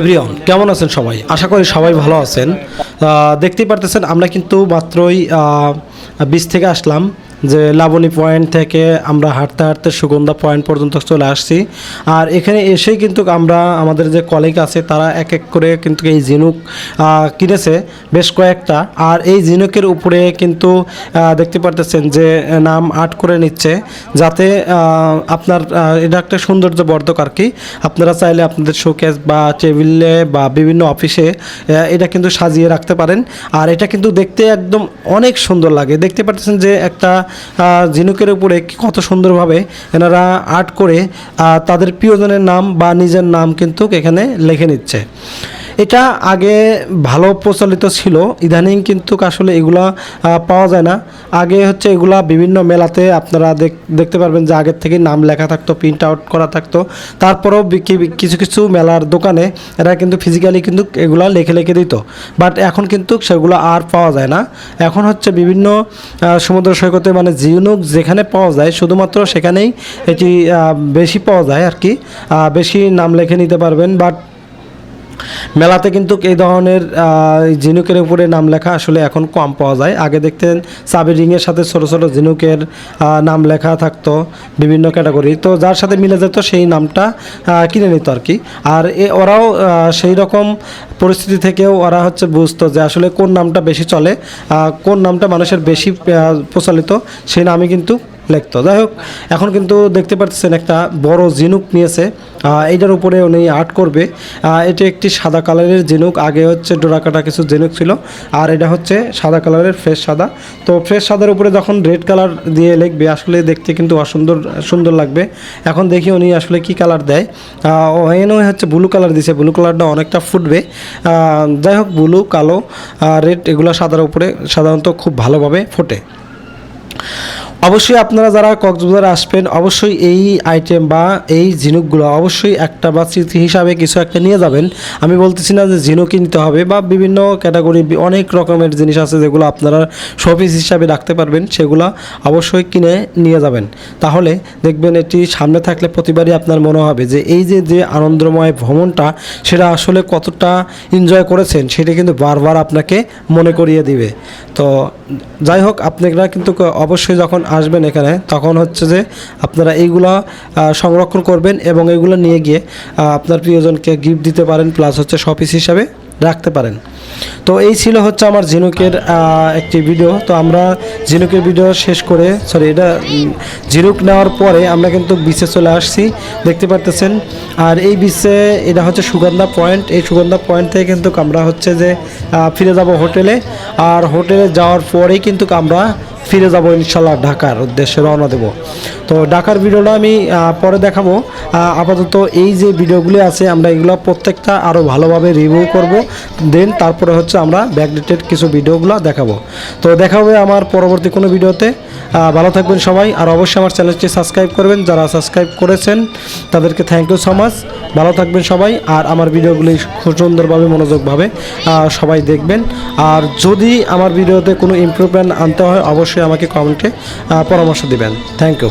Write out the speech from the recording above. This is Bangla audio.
এভরিওয়ান, কেমন আছেন সবাই? আশা করি সবাই ভালো আছেন। দেখতেই পারতেছেন, আমরা কিন্তু মাত্রই বিচ থেকে আসলাম। যে লাবণী পয়েন্ট থেকে আমরা হাঁটতে হাঁটতে সুগন্ধা পয়েন্ট পর্যন্ত চলে আসছি। আর এখানে এসেই কিন্তু আমরা আমাদের যে কলিগ আছে, তারা এক এক করে কিন্তু এই ঝিনুক কিনেছে বেশ কয়েকটা। আর এই ঝিনুকের উপরে কিন্তু দেখতে পারতেছেন যে নাম আর্ট করে নিচ্ছে, যাতে আপনার এটা একটা সৌন্দর্য বর্ধক আর কি। আপনারা চাইলে আপনাদের শোকেস বা টেবিলে বা বিভিন্ন অফিসে এটা কিন্তু সাজিয়ে রাখতে পারেন। আর এটা কিন্তু দেখতে একদম অনেক সুন্দর লাগে। দেখতে পাচ্ছেন যে একটা ঝিনুকের উপরে কত সুন্দরভাবে এনারা আর্ট করে তাদের প্রিয়জনের নাম বা নিজের নাম কিন্তু এখানে লিখে নিচ্ছে। এটা আগে ভালো প্রচলিত ছিল। ইদানিং কিন্তু আসলে এগুলা পাওয়া যায় না। আগে হচ্ছে এগুলা বিভিন্ন মেলাতে আপনারা দেখ- দেখতে পারবেন যে আগের থেকে নাম লেখা থাকতো প্রিন্ট আউট করা থাকতো। তারপরেও কিছু কিছু মেলার দোকানে এরা কিন্তু ফিজিক্যালি কিন্তু এগুলা লিখে লিখে দিত। বাট এখন কিন্তু সেগুলো আর পাওয়া যায় না। এখন হচ্ছে বিভিন্ন সমুদ্র সৈকতে মানে জিনুক যেখানে পাওয়া যায়, শুধুমাত্র সেখানেই এটি বেশি পাওয়া যায় আর কি। বেশি নাম লিখে নিতে পারবেন। বাট মেলাতে কিন্তু এই ধরনের ঝিনুকের উপরে নাম লেখা আসলে এখন কম পাওয়া যায়। আগে দেখতেন চাবি রিংয়ের সাথে ছোটো ছোটো ঝিনুকের নাম লেখা থাকতো বিভিন্ন ক্যাটাগরি। তো যার সাথে মিলে যেত সেই নামটা কিনে নিত আর কি। আর এ, ওরাও সেই রকম পরিস্থিতি থেকেও ওরা হচ্ছে বুঝতো যে আসলে কোন নামটা বেশি চলে কোন নামটা মানুষের বেশি প্রচলিত সেই নামই কিন্তু লিখতো। যাই হোক এখন কিন্তু দেখতে পাচ্ছেন একটা বড় জিনুক নিয়েছে এইটার উপরে উনি আর্ট করবে। এটি একটি সাদা কালারের জিনুক আগে হচ্ছে ডোরা কাটা কিছু জিনুক ছিল আর এটা হচ্ছে সাদা কালারের ফ্রেশ সাদা। তো ফ্রেশ সাদার উপরে যখন রেড কালার দিয়ে লিখবে আসলে দেখতে কিন্তু অসুন্দর সুন্দর লাগবে। এখন দেখি উনি আসলে কি কালার দেয়। আহ, এনে হচ্ছে ব্লু কালার দিছে ব্লু কালারটা অনেকটা ফুটবে। যাই হোক ব্লু কালো রেড এগুলো সাদার উপরে সাধারণত খুব ভালোভাবে ফোটে। অবশ্যই আপনারা যারা কক্সবাজার আসবেন, অবশ্যই এই আইটেম বা এই ঝিনুকগুলো অবশ্যই একটা বা স্মৃতি হিসাবে কিছু একটা নিয়ে যাবেন। আমি বলতেছি না যে ঝিনুকই নিতে হবে বা বিভিন্ন ক্যাটাগরি অনেক রকমের জিনিস আছে যেগুলো আপনারা শোপিস হিসাবে রাখতে পারবেন, সেগুলো অবশ্যই কিনে নিয়ে যাবেন। তাহলে দেখবেন এটি সামনে থাকলে প্রতিবারই আপনার মনে হবে যে এই যে যে আনন্দময় ভ্রমণটা, সেটা আসলে কতটা এনজয় করেছেন, সেটা কিন্তু বারবার আপনাকে মনে করিয়ে দিবে। তো যাই হোক, আপনারা কিন্তু অবশ্যই যখন আসবেন এখানে, তখন হচ্ছে যে আপনারা এইগুলো সংরক্ষণ করবেন এবং এগুলো নিয়ে গিয়ে আপনার প্রিয়জনকে গিফট দিতে পারেন প্লাস হচ্ছে শপিস হিসাবে রাখতে পারেন। তো এই ছিল হচ্ছে আমার ঝিনুকের একটি ভিডিও তো আমরা ঝিনুকের ভিডিও শেষ করে সরি এটা ঝিনুক নেওয়ার পরে আমরা কিন্তু বিচে চলে আসছি, দেখতে পারতেছেন। আর এই বিচে এটা হচ্ছে সুগন্ধা পয়েন্ট এই সুগন্ধা পয়েন্ট থেকে কিন্তু আমরা হচ্ছে যে ফিরে যাব হোটেলে। আর হোটেলে যাওয়ার পরেই কিন্তু আমরা ফিরে যাব ইনশাল্লাহ ঢাকার উদ্দেশ্যে রওনা দেব। তো ঢাকার ভিডিওটা আমি পরে দেখাবো। আপাতত এই যে ভিডিওগুলি আছে, আমরা এগুলো প্রত্যেকটা আরও ভালোভাবে রিভিউ করব। দেন তারপরে হচ্ছে আমরা ব্যাকডেটেড কিছু ভিডিওগুলো দেখাবো। তো দেখা হবে আমার পরবর্তী কোনো ভিডিওতে। ভালো থাকবেন সবাই, আর অবশ্যই আমার চ্যানেলটি সাবস্ক্রাইব করবেন। যারা সাবস্ক্রাইব করেছেন, তাদেরকে থ্যাংক ইউ সো মাচ ভালো থাকবেন সবাই, আর আমার ভিডিওগুলি খুব সুন্দরভাবে, মনোযোগভাবে সবাই দেখবেন। আর যদি আমার ভিডিওতে কোনো ইমপ্রুভমেন্ট আনতে হয় অবশ্যই আমাকে কমেন্টে পরামর্শ দেবেন। Thank you